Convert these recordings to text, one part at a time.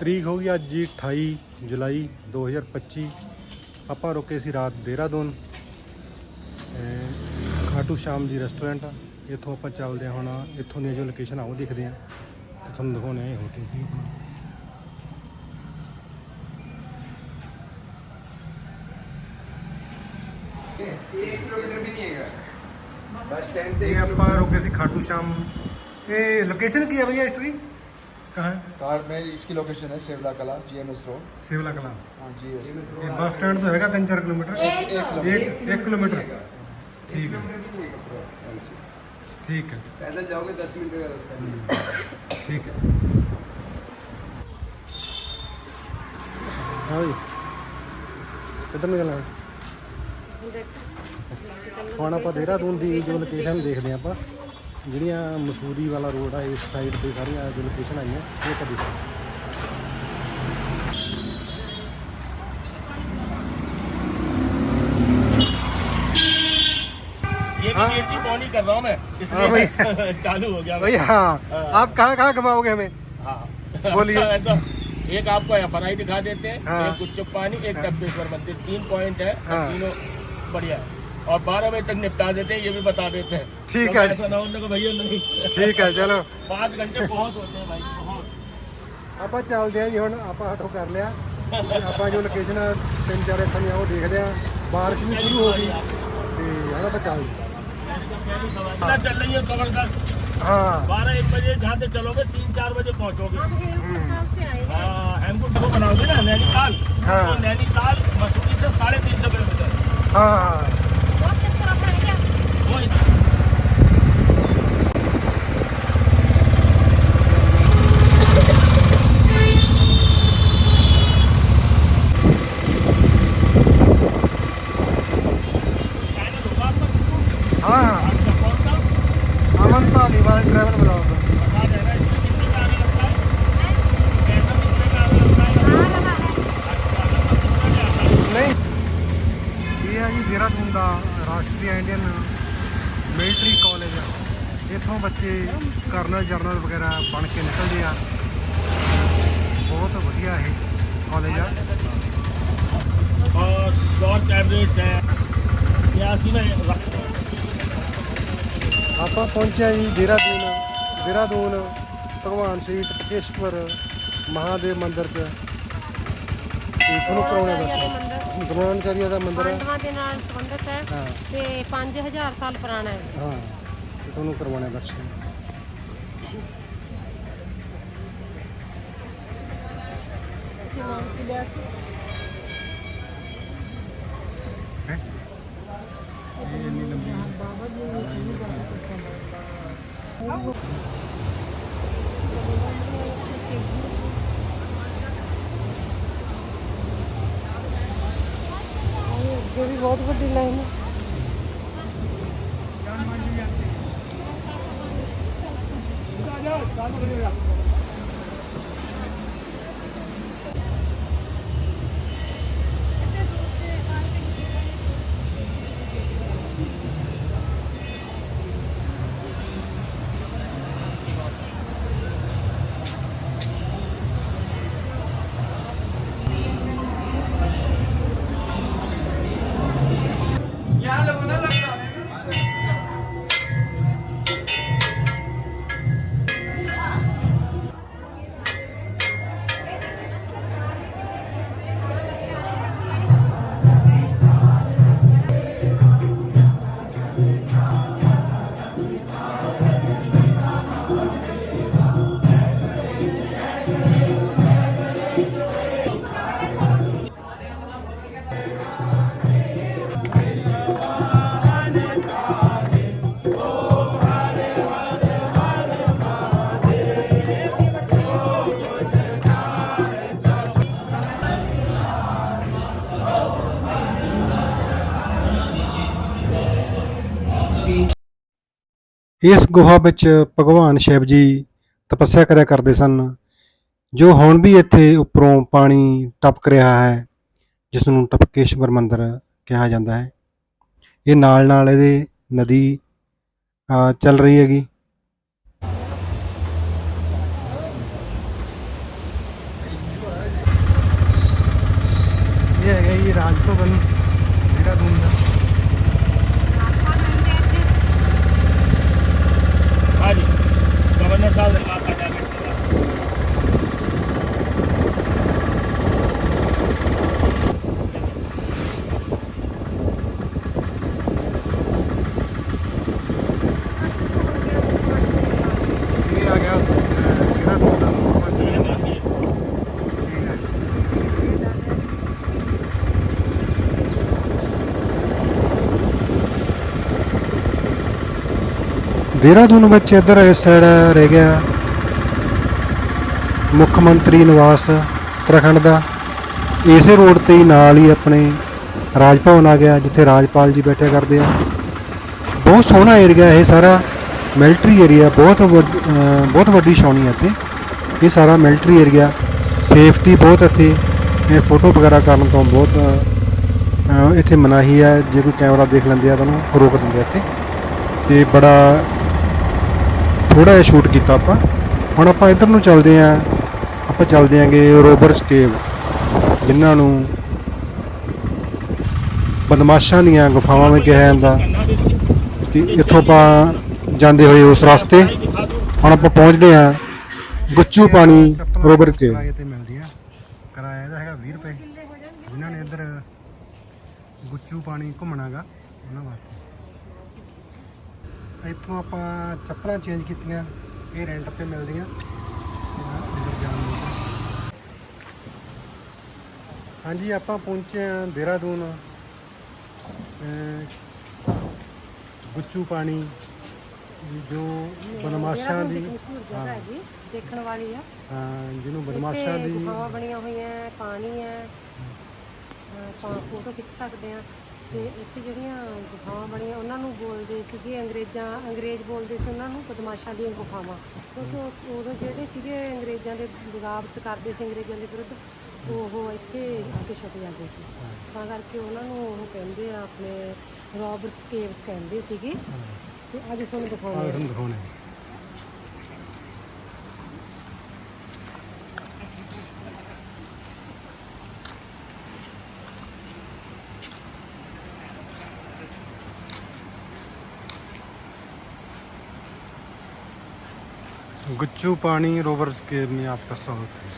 ਤਰੀਕ ਹੋ ਗਈ ਅੱਜ ਜੀ 28 ਜੁਲਾਈ 2025 ਆਪਾਂ ਰੁਕੇ ਸੀ ਰਾਤ ਦੇਹਰਾਦੂਨ। ਖਾਟੂ ਸ਼ਾਮ ਦੀ ਰੈਸਟੋਰੈਂਟ ਇੱਥੋਂ ਆਪਾਂ ਚੱਲਦੇ ਹੁਣ, ਇੱਥੋਂ ਦੀਆਂ ਜੋ ਲੋਕੇਸ਼ਨ ਆ, ਉਹ ਦੇਖਦੇ ਆ ਤੇ ਤੁਹਾਨੂੰ ਦਿਖਾਉਣੇ ਆ ਹੋਟਲ ਸੀ। ਕਿਲੋਮੀਟਰ ਵੀ ਨਹੀਂ ਹੈਗਾ ਬਸ ਸਟੈਂਡ ਸੇ ਆਪਾਂ ਰੁਕੇ ਸੀ ਖਾਟੂ ਸ਼ਾਮ। ਇਹ ਲੋਕੇਸ਼ਨ ਕੀ ਹੈ ਭਈਆ ਐਕਚੁਅਲੀ कहाँ है कार में इसकी लोकेशन है Sewla Kala G M S road Sewla Kala हाँ जी ये बस स्टैंड तो हैगा तीन चार किलोमीटर एक एक किलोमीटर ठीक है ठीक है पैदल जाओगे दस मिनट का रास्ता ठीक है हाँ जी ਕਿੱਧਰ ਨੂੰ ਚੱਲਣਾ ਹੁਣ ਆਪਾਂ ਦੇਹਰਾਦੂਨ ਦੀ ਜੋ ਲੋਕੇਸ਼ਨ ਦੇਖਦੇ ਆਪਾਂ ਜਿਹੜੀਆਂ ਮਸੂਰੀ ਵਾਲਾ ਰੋਡ ਆ ਇਸ ਸਾਈਡ ਤੇ ਸਾਰੀਆਂ ਜੋ ਲੋਕੇਸ਼ਨ ਆਈਆਂ ਉਹ ਆਪਾਂ ਦੇਖਦੇ ਹਾਂ ये हाँ? भी गिनती कौन ही कर रहा हूँ मैं हाँ भाई। इसलिए चालू हो गया भाई हाँ आप कहाँ कहाँ घुमाओगे हमें हाँ बोलिए। अच्छा, अच्छा, एक आपको एफ दिखा देते हैं हाँ। एक गुच्चू पानी एक डब्बेश्वर मंदिर तीन पॉइंट है और हाँ। तीनों बढ़िया है और बारह बजे तक निपटा देते हैं ये भी बता देते हैं ठीक तो है। ऐसा ना हो कि भैया नहीं ਠੀਕ ਹੈ ਚਲੋ पाँच घंटे बहुत होते हैं भाई बहुत ਆਪਾਂ ਚੱਲਦੇ ਆ ਜੀ ਹੁਣ ਆਪਾਂ ਆਟੋ ਕਰ ਲਿਆ ਤੇ ਆਪਾਂ ਜੋ ਲੋਕੇਸ਼ਨ ਤਿੰਨ ਚਾਰ ਇੱਥੋਂ ਦੀਆਂ ਉਹ ਦੇਖਦੇ ਆ ਬਾਰਿਸ਼ ਵੀ ਸ਼ੁਰੂ ਹੋ ਗਈ ਤੇ ਹੁਣ ਆਪਾਂ ਚੱਲਦੇ इतना चल रही है जबरदस्त ਹਾਂ बारह एक बजे जहाँ से चलोगे तीन चार बजे पहुँचोगे हम्म। हाँ हेमकुंड को बनाओगे ना नैनीताल हाँ। तो नैनीताल मसूरी से साढ़े तीन सौ किलोमीटर ਹਾਂ वो ਹਾਂ ਅਮਨ ਧਾਲੀਵਾਲ ਟਰੈਵਲ ਬਲੌਗ ਨਹੀਂ, ਇਹ ਹੈ ਜੀ ਦੇਹਰਾਦੂਨ ਦਾ ਰਾਸ਼ਟਰੀ ਇੰਡੀਅਨ ਮਿਲਟਰੀ ਕਾਲਜ ਇੱਥੋਂ ਬੱਚੇ ਕਰਨਲ ਜਰਨਲ ਵਗੈਰਾ ਬਣ ਕੇ ਨਿਕਲਦੇ ਆ। ਬਹੁਤ ਵਧੀਆ ਇਹ ਕਾਲਜ ਆ। ਔਰ ਸ਼ਾਰਟ ਐਵਰੇਜ ਹੈ 82 ਮੈਂ ਆਪਾਂ ਪਹੁੰਚਿਆ ਜੀ ਦੇਹਰਾਦੂਨ ਦੇਹਰਾਦੂਨ ਭਗਵਾਨ ਸ਼੍ਰੀ ਟਕੇਸ਼ਵਰ ਮਹਾਦੇਵ ਮੰਦਿਰ ਚ। ਤੇ ਤੁਹਾਨੂੰ ਕਰਾਉਣੇ ਦੱਸੋ। ਦਰਵਾਨਚਾਰੀਆ ਦਾ ਮੰਦਿਰ ਹੈ। ਪਾਂਡਵਾਂ ਦੇ ਨਾਲ ਸੰਬੰਧਿਤ ਹੈ ਹਾਂ। ਤੇ 5000 ਸਾਲ ਪੁਰਾਣਾ ਹੈ। ਹਾਂ। ਤੇ ਤੁਹਾਨੂੰ ਕਰਵਾਉਣੇ ਦਰਸ਼ਨ ਸੀ ਹੈ ਇਹ ਇੰਨੀ ਲੰਬੀ ਬਾਬਾ ਜੀ ਨੇ ਕੀ ਗੱਲ ਅੱਗੇ ਵੀ ਬਹੁਤ ਵੱਡੀ ਲਾਈਨ ਹੈ। ਇਸ ਗੁਫਾ ਵਿੱਚ ਭਗਵਾਨ ਸ਼ਿਵ ਜੀ ਤਪੱਸਿਆ ਕਰਿਆ ਕਰਦੇ ਸਨ, ਜੋ ਹੁਣ ਵੀ ਇੱਥੇ ਉੱਪਰੋਂ ਪਾਣੀ ਟਪਕ ਰਿਹਾ ਹੈ ਜਿਸ ਨੂੰ ਟਪਕੇਸ਼ਵਰ ਮੰਦਰ ਕਿਹਾ ਜਾਂਦਾ ਹੈ। ਇਹ ਨਾਲ ਨਾਲ ਇਹਦੇ ਨਦੀ ਚੱਲ ਰਹੀ ਹੈਗੀ। ਇਹ ਹੈਗਾ ਇਹ ਰਾਜ ਭਵਨ ਜਿਹੜਾ ਰੂਮ ਦਾ हाँ जी गवर्नर साहब ने कहा था जाके ਦੇਹਰਾਦੂਨ ਵਿੱਚ ਇੱਧਰ ਇਸ ਸਾਈਡ ਰਹਿ ਗਿਆ ਮੁੱਖ ਮੰਤਰੀ ਨਿਵਾਸ ਉੱਤਰਾਖੰਡ ਦਾ। ਇਸੇ ਰੋਡ ਤੇ ਹੀ ਨਾਲ ਹੀ ਆਪਣੇ ਰਾਜ ਭਵਨ ਆ ਗਿਆ, ਜਿੱਥੇ ਰਾਜਪਾਲ ਜੀ ਬੈਠਿਆ ਕਰਦੇ ਆ। ਬਹੁਤ ਸੋਹਣਾ ਏਰੀਆ ਇਹ ਸਾਰਾ ਮਿਲਟਰੀ ਏਰੀਆ ਬਹੁਤ ਵੱਡ- ਬਹੁਤ ਵੱਡੀ ਛਾਉਣੀ ਹੈ ਇੱਥੇ। ਇਹ ਸਾਰਾ ਮਿਲਟਰੀ ਏਰੀਆ ਸੇਫਟੀ ਬਹੁਤ ਇੱਥੇ। ਇਹ ਫੋਟੋ ਵਗੈਰਾ ਕਰਨ ਤੋਂ ਬਹੁਤ ਇੱਥੇ ਮਨਾਹੀ ਹੈ ਜੇ ਕੋਈ ਕੈਮਰਾ ਦੇਖ ਲੈਂਦੇ ਆ ਤਾਂ ਉਹਨੂੰ ਰੋਕ ਦਿੰਦੇ ਇੱਥੇ। ਤੇ ਬੜਾ ਥੋੜਾ ਜਿਹਾ ਸ਼ੂਟ ਕੀਤਾ ਆਪਾਂ। ਹੁਣ ਆਪਾਂ ਇੱਧਰ ਨੂੰ ਚੱਲਦੇ ਆਂ ਆਪਾਂ ਚੱਲਦੇ ਆਂਗੇ ਰੋਬਰਸ ਕੇਵ ਜਿਨ੍ਹਾਂ ਨੂੰ ਬਦਮਾਸ਼ਾਂ ਦੀਆਂ ਗੁਫਾਵਾਂ ਵਿੱਚ ਕਿਹਾ ਜਾਂਦਾ ਕਿ ਇੱਥੋਂ ਆਪਾਂ ਜਾਂਦੇ ਹੋਏ ਉਸ ਰਸਤੇ। ਹੁਣ ਆਪਾਂ ਪਹੁੰਚਦੇ ਆਂ ਗੁੱਚੂ ਪਾਣੀ ਰੋਬਰ ਕੇਵ ਕਿਰਾਏ ਤੇ ਮਿਲਦੀਆਂ ਕਿਰਾਇਆ ਇਹਦਾ ਹੈਗਾ 20 ਰੁਪਏ। ਜਿਨ੍ਹਾਂ ਨੇ ਇੱਧਰ ਗੁੱਚੂ ਪਾਣੀ ਘੁੰਮਣਾਗਾ, ਉਹਨਾਂ ਵਾਸਤੇ। ਇੱਥੋਂ ਆਪਾਂ ਚੱਪਲਾਂ ਚੇਂਜ ਕੀਤੀਆਂ ਇਹ ਰੈਂਟ ਤੇ ਮਿਲਦੀਆਂ। ਅੰਦਰ ਜਾਣ ਨੂੰ ਹਾਂਜੀ ਆਪਾਂ ਪਹੁੰਚੇ ਹਾਂ ਦੇਹਰਾਦੂਨ ਗੁੱਚੂ ਪਾਣੀ ਜੋ ਬਦਮਾਸ਼ਾਂ ਦੀ ਜਗ੍ਹਾ ਹੈ। ਜੀ ਦੇਖਣ ਵਾਲੀ ਆ। ਹਾਂ, ਜਿਹਨੂੰ ਬਦਮਾਸ਼ਾਂ ਦੀ ਗੁਫਾਵਾਂ ਬਣੀਆਂ ਹੋਈਆਂ ਹੈ, ਪਾਣੀ ਹੈ। ਆਪਾਂ ਫੋਟੋ ਖਿੱਚ ਸਕਦੇ ਆ ਤੇ ਇੱਥੇ ਜਿਹੜੀਆਂ ਗੁਫਾਵਾਂ ਬਣੀਆਂ, ਉਹਨਾਂ ਨੂੰ ਬੋਲਦੇ ਸੀਗੇ ਅੰਗਰੇਜ਼ਾਂ, ਅੰਗਰੇਜ਼ ਬੋਲਦੇ ਸੀ ਉਹਨਾਂ ਨੂੰ ਬਦਮਾਸ਼ਾਂ ਦੀਆਂ ਗੁਫਾਵਾਂ। ਕਿਉਂਕਿ ਉਦੋਂ ਜਿਹੜੇ ਸੀਗੇ ਅੰਗਰੇਜ਼ਾਂ ਦੇ ਬਗਾਵਤ ਕਰਦੇ ਸੀ, ਅੰਗਰੇਜ਼ਾਂ ਦੇ ਵਿਰੁੱਧ, ਉਹ ਇੱਥੇ ਆ ਕੇ ਛੁਪ ਜਾਂਦੇ ਸੀ। ਤਾਂ ਕਰਕੇ ਉਹਨਾਂ ਨੂੰ ਉਹ ਕਹਿੰਦੇ ਆ, ਆਪਣੇ ਰੋਬਰਟਸ ਕੇਵਸ ਕਹਿੰਦੇ ਸੀਗੇ। ਤੇ ਅੱਜ ਤੁਹਾਨੂੰ ਆਹ ਦਿਖਾਉਂਦੇ ਆ। गुच्चू पानी रोवर्स केव में आपका स्वागत है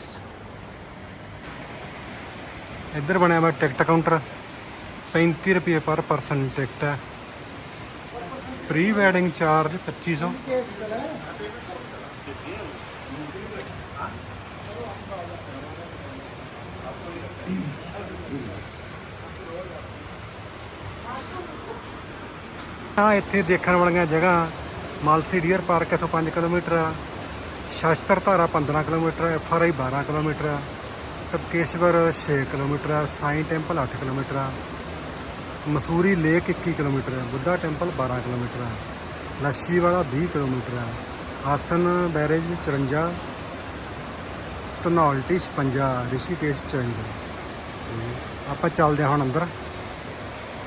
ਇੱਧਰ ਬਣਿਆ ਵਾ ਟਿਕਟ ਕਾਊਂਟਰ 35 ਰੁਪਏ ਪਰ ਪਰਸਨ ਟਿਕਟ ਹੈ ਪ੍ਰੀ ਵੈਡਿੰਗ ਚਾਰਜ 2500 ਹਾਂ ਇੱਥੇ ਦੇਖਣ ਵਾਲੀਆਂ ਜਗ੍ਹਾ ਮਾਲਸੀ ਡੀਅਰ ਪਾਰਕ ਇੱਥੋਂ 5 ਕਿਲੋਮੀਟਰ ਆ ਸ਼ਾਸਤਰ ਧਾਰਾ 15 ਕਿਲੋਮੀਟਰ ਹੈ ਐਫ ਆਰ ਆਈ 12 ਕਿਲੋਮੀਟਰ ਹੈ ਤਪਕੇਸ਼ਵਰ 6 ਕਿਲੋਮੀਟਰ ਹੈ ਸਾਈਂ ਟੈਂਪਲ 8 ਕਿਲੋਮੀਟਰ ਹੈ ਮਸੂਰੀ ਲੇਕ 21 ਕਿਲੋਮੀਟਰ ਹੈ ਬੁੱਧਾ ਟੈਂਪਲ 12 ਕਿਲੋਮੀਟਰ ਹੈ ਲੱਛੀ ਵਾਲਾ 20 ਕਿਲੋਮੀਟਰ ਹੈ ਆਸਨ ਬੈਰੇਜ 54 ਧਨੌਲਟੀ 56 ਰਿਸ਼ੀਕੇਸ਼ 54 ਆਪਾਂ ਚੱਲਦੇ ਹਾਂ ਹੁਣ ਅੰਦਰ।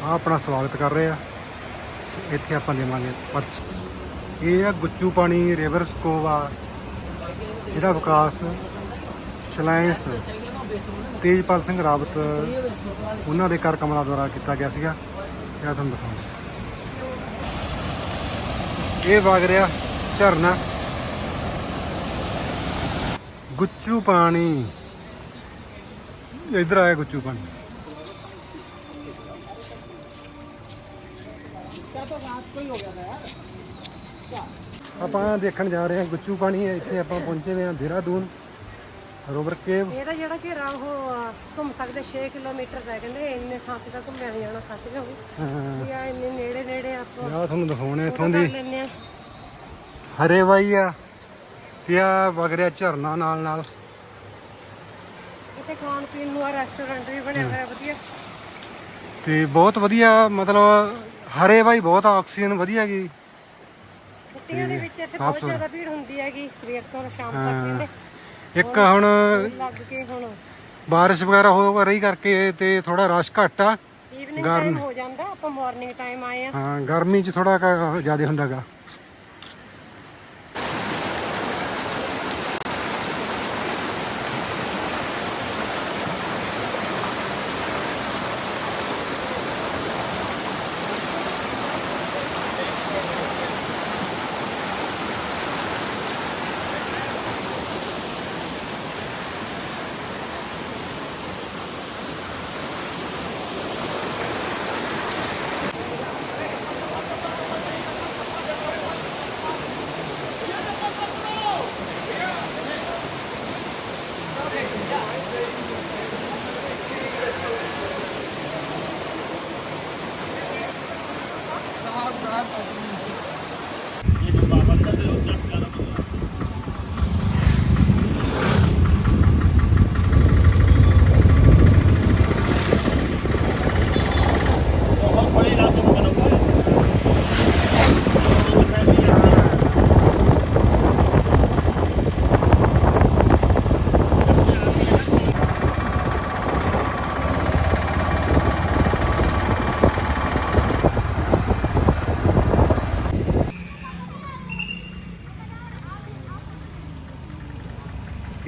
ਆ ਆਪਣਾ ਸਵਾਗਤ ਕਰ ਰਹੇ ਆ। ਇੱਥੇ ਆਪਾਂ ਦੇਵਾਂਗੇ ਪਰਚ। ਇਹ ਆ ਗੁੱਚੂ ਪਾਣੀ ਰਿਵਰ ਸਕੋਵਾ। ਜਿਹੜਾ ਵਿਕਾਸ, ਸ਼ਲਾਇੰਸ, ਤੇਜਪਾਲ ਸਿੰਘ ਰਾਵਤ, ਉਹਨਾਂ ਦੇ ਘਰ ਕਮਰਾ ਦੁਆਰਾ ਕੀਤਾ ਗਿਆ ਸੀਗਾ। ਇਹ ਤੁਹਾਨੂੰ ਦਿਖਾਉਂਦਾ। ਇਹ ਵਗ ਰਿਹਾ ਝਰਨਾ। ਗੁੱਚੂ ਪਾਣੀ। ਇਧਰ ਆਇਆ ਗੁੱਚੂ ਪਾਣੀ। ਆਪਾਂ ਦੇਖਣ ਜਾ ਰਹੇ ਹਾਂ ਗੁੱਚੂ ਪਾਣੀ ਹੈ ਇੱਥੇ ਆਪਾਂ ਪਹੁੰਚੇ ਹੋਏ ਹਾਂ ਦੇਹਰਾਦੂਨ ਰੋਵਰ ਕੇਵ। ਇਹਦਾ ਜਿਹੜਾ ਘੇਰਾ ਉਹ ਆ, ਘੁੰਮ ਸਕਦੇ 6 ਕਿਲੋਮੀਟਰ ਹੈ ਕਹਿੰਦੇ ਇੰਨੇ ਥਾਂ ਤੇ ਤਾਂ ਘੁੰਮਿਆ ਨਹੀਂ ਜਾਣਾ ਸੱਚ ਵੀ ਹਾਂ। ਇਹ ਆ ਇੰਨੇ ਨੇੜੇ ਨੇੜੇ ਆਪਾਂ ਆਹ ਤੁਹਾਨੂੰ ਦਿਖਾਉਣੇ ਇੱਥੋਂ ਦੀ। ਆ ਹਰੇ ਬਾਈ ਆ ਤੇ ਆ ਵਗ ਰਿਹਾ ਝਰਨਾ ਨਾਲ ਨਾਲ। ਇੱਥੇ ਖਾਣ ਪੀਣ ਨੂੰ ਆ ਰੈਸਟੋਰੈਂਟ ਵੀ ਬਣਿਆ ਹੋਇਆ ਵਧੀਆ। ਤੇ ਬਹੁਤ ਵਧੀਆ ਮਤਲਬ ਹਰੇ ਬਾਈ ਬਹੁਤ ਆਕਸੀਜਨ ਵਧੀਆ ਗਈ ਛੁੱਟੀਆਂ ਦੇ ਵਿੱਚ ਇੱਥੇ ਸਾਫ਼ ਬਹੁਤ ਸੁਥਰਾ। ਜ਼ਿਆਦਾ ਭੀੜ ਹੁੰਦੀ ਹੈਗੀ ਸਵੇਰ ਤੋਂ ਸ਼ਾਮ ਹਾਂ। ਤੱਕ ਕਹਿੰਦੇ ਇੱਕ ਹੁਣ ਲੱਗ ਕੇ ਹੁਣ ਬਾਰਿਸ਼ ਵਗੈਰਾ ਹੋ ਰਹੀ ਕਰਕੇ ਤੇ ਥੋੜਾ ਰਸ਼ ਘੱਟ ਆ ਈਵਨਿੰਗ। ਟਾਈਮ ਹੋ ਜਾਂਦਾ ਆਪਾਂ ਮਾਰਨਿੰਗ ਟਾਈਮ ਆਏ ਆ ਹਾਂ ਗਰਮੀ 'ਚ ਥੋੜਾ ਜ਼ਿਆਦਾ ਹੁੰਦਾਗਾ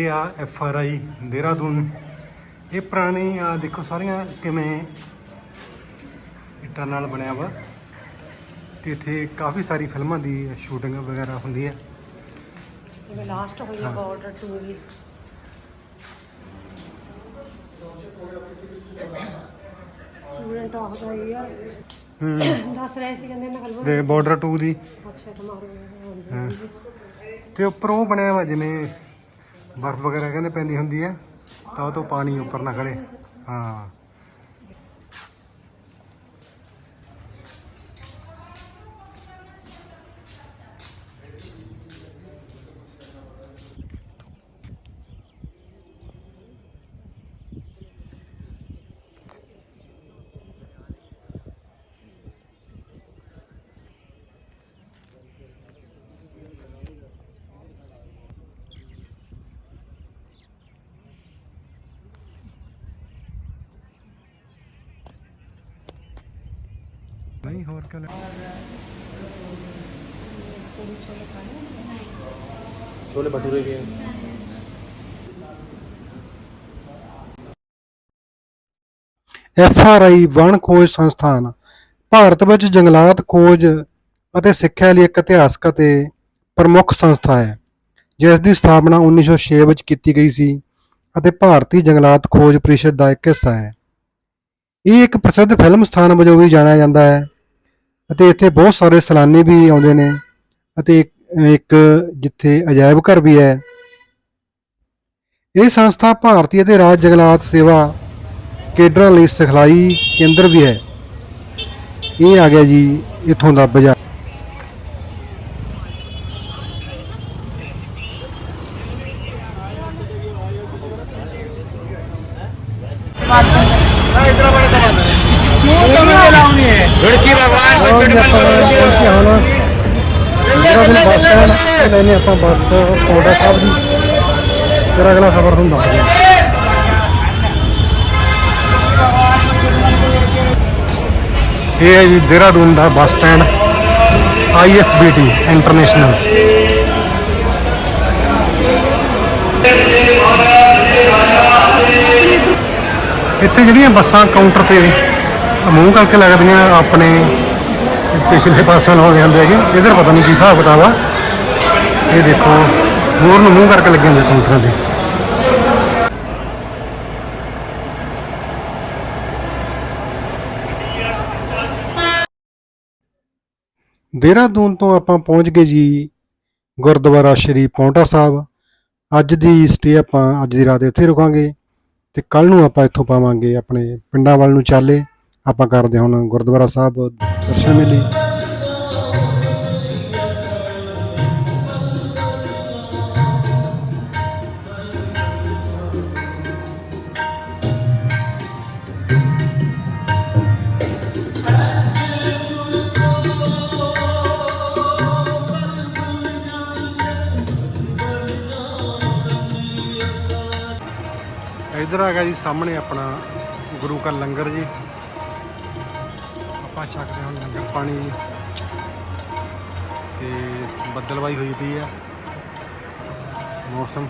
ਇਹ ਆ ਐਫ ਆਰ ਆਈ ਦੇਹਰਾਦੂਨ। ਇਹ ਪੁਰਾਣੀ ਆ ਦੇਖੋ ਸਾਰੀਆਂ ਕਿਵੇਂ ਇੱਟਾਂ ਨਾਲ ਬਣਿਆ ਵਾ। ਤੇ ਇੱਥੇ ਕਾਫੀ ਸਾਰੀ ਫਿਲਮਾਂ ਦੀ ਸ਼ੂਟਿੰਗ ਵਗੈਰਾ ਹੁੰਦੀ ਹੈ। ਜਿਵੇਂ ਲਾਸਟ ਹੋਈ ਆ ਬਾਰਡਰ 2 ਦੀ। ਸਟੂਡੈਂਟ ਆਫ ਦਾ ਈਅਰ ਦੱਸ ਰਹੇ ਸੀ ਕਹਿੰਦੇ ਨਕਲ ਤੇ ਬਾਰਡਰ 2 ਦੀ। ਹਾਂਜੀ ਤੇ ਉੱਪਰ ਉਹ ਬਣਿਆ ਵਾ ਜਿਵੇਂ ਬਰਫ਼ ਵਗੈਰਾ ਕਹਿੰਦੇ ਪੈਂਦੀ ਹੁੰਦੀ ਹੈ ਤਾਂ ਉਹ ਤੋਂ ਪਾਣੀ ਉੱਪਰ ਨਾ ਖੜੇ ਹਾਂ। ਨਹੀਂ ਹੋਰ ਕਿਉਂ ਛੋਲੇ ਭਟੂਰੇ ਵੀ ਹੈ ਐਫਆਰਆਈ ਵਣ ਖੋਜ ਸੰਸਥਾਨ ਭਾਰਤ ਵਿੱਚ ਜੰਗਲਾਤ ਖੋਜ ਅਤੇ ਸਿੱਖਿਆ ਲਈ ਇੱਕ ਇਤਿਹਾਸਕ ਅਤੇ ਪ੍ਰਮੁੱਖ ਸੰਸਥਾ ਹੈ ਜਿਸ ਦੀ ਸਥਾਪਨਾ 1906 ਵਿੱਚ ਕੀਤੀ ਗਈ ਸੀ ਅਤੇ ਭਾਰਤੀ ਜੰਗਲਾਤ ਖੋਜ ਪ੍ਰੀਸ਼ਦ ਦਾ ਇੱਕ ਹਿੱਸਾ ਹੈ। ਇਹ ਇੱਕ ਪ੍ਰਸਿੱਧ ਫਿਲਮ ਸਥਾਨ ਵਜੋਂ ਵੀ ਜਾਣਿਆ ਜਾਂਦਾ ਹੈ। ਅਤੇ ਇੱਥੇ ਬਹੁਤ ਸਾਰੇ ਸੈਲਾਨੀ ਵੀ ਆਉਂਦੇ ਨੇ ਅਤੇ ਇੱਕ- ਜਿੱਥੇ ਅਜਾਇਬ ਘਰ ਵੀ ਹੈ। ਇਹ ਸੰਸਥਾ ਭਾਰਤੀ ਅਤੇ ਰਾਜ ਜੰਗਲਾਤ ਸੇਵਾ ਕੇਡਰਾਂ ਲਈ ਸਿਖਲਾਈ ਕੇਂਦਰ ਵੀ ਹੈ। ਇਹ ਆ ਗਿਆ ਜੀ, ਇੱਥੋਂ ਦਾ ਬਾਜ਼ਾਰ। ਬੱਸ ਸਾਹਿਬ ਦੀ। ਫਿਰ ਅਗਲਾ ਸਫ਼ਰ ਹੁੰਦਾ ਇਹ ਹੈ ਜੀ ਦੇਹਰਾਦੂਨ ਦਾ ਬੱਸ ਸਟੈਂਡ ਆਈਐਸਬੀਟੀ ਇੰਟਰਨੈਸ਼ਨਲ। ਇੱਥੇ ਜਿਹੜੀਆਂ ਬੱਸਾਂ ਕਾਊਂਟਰ ਤੇ ਮੂੰਹ ਕਰਕੇ ਲੱਗਦੀਆਂ ਆਪਣੇ ਪਿਛਲੇ ਪਾਸੇ ਲਾਉਂਦੇ ਜਾਂਦੇ ਹੈਗੇ, ਇਧਰ ਪਤਾ ਨਹੀਂ ਕੀ ਹਿਸਾਬ ਕਿਤਾਬ ਆ। ਇਹ ਦੇਖੋ। ਹੋਰ ਨੂੰ ਮੂੰਹ ਕਰਕੇ ਲੱਗੇ ਹੁੰਦੇ ਕਾਊਂਟਰਾਂ ਤੇ। ਦੇਹਰਾਦੂਨ ਤੋਂ ਆਪਾਂ ਪਹੁੰਚ ਗਏ ਜੀ ਗੁਰਦੁਆਰਾ ਸ਼੍ਰੀ ਪੌਂਟਾ ਸਾਹਿਬ। ਅੱਜ ਦੀ ਸਟੇ ਆਪਾਂ ਅੱਜ ਦੀ ਰਾਤ ਇੱਥੇ ਰੁਕਾਂਗੇ ਤੇ ਕੱਲ ਨੂੰ ਆਪਾਂ ਇੱਥੋਂ ਪਾਵਾਂਗੇ ਆਪਣੇ ਪਿੰਡਾਂ ਵੱਲ ਨੂੰ ਚਾਲੇ। ਆਪਾਂ ਕਰਦੇ ਹਾਂ ਹੁਣ ਗੁਰਦੁਆਰਾ ਸਾਹਿਬ ਦਰਸ਼ਨ ਮੇਲੇ। ਇਧਰ ਜੀ ਸਾਹਮਣੇ ਆਪਣਾ ਗੁਰੂ ਕਾ ਲੰਗਰ ਜੀ। ਆਪਾਂ ਛਕਦੇ ਹਾਂ ਲੰਗਰ ਪਾਣੀ ਜੀ। ਤੇ ਬੱਦਲਵਾਈ ਹੋਈ ਪਈ ਆ। ਮੌਸਮ।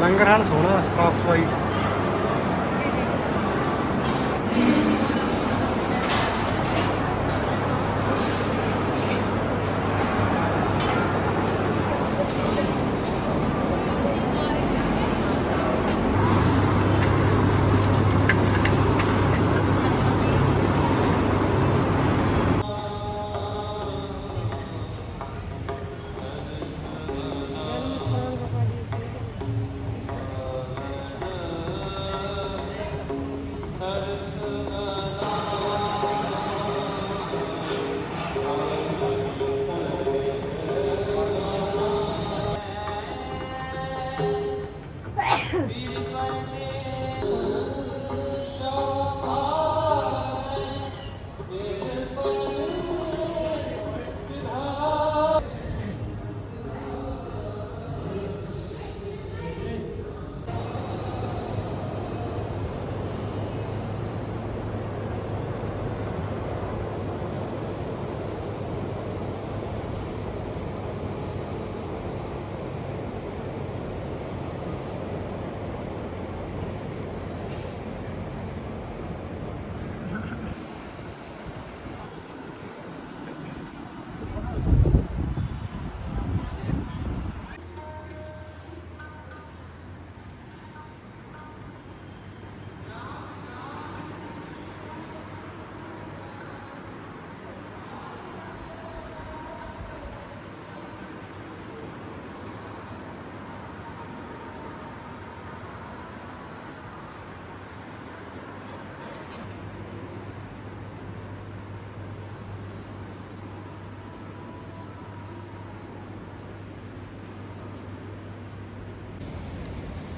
ਲੰਗਰ ਹਾਲ ਸੋਹਣਾ, ਸਾਫ਼ ਸਫ਼ਾਈ।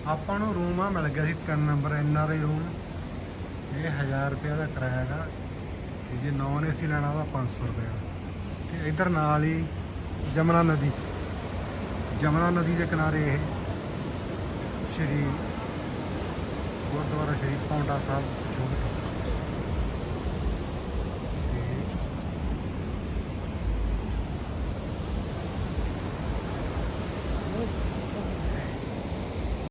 ਆਪਾਂ ਨੂੰ ਰੂਮ ਆ, ਮਿਲ ਗਿਆ ਸੀ 3 number N R I room ਇਹ 1000 ਰੁਪਏ ਦਾ ਕਿਰਾਇਆ ਹੈਗਾ। ਤੇ ਜੇ ਨਾਨ ਏਸੀ ਲੈਣਾ ਉਹਦਾ 500 ਰੁਪਏ ਤੇ ਇੱਧਰ ਨਾਲ ਹੀ ਜਮਨਾ ਨਦੀ। ਜਮਨਾ ਨਦੀ ਦੇ ਕਿਨਾਰੇ ਇਹ ਸ਼੍ਰੀ ਗੁਰਦੁਆਰਾ ਸ਼੍ਰੀ ਪੌਂਡਾ ਸਾਹਿਬ ਸ਼ੋਭਿਤ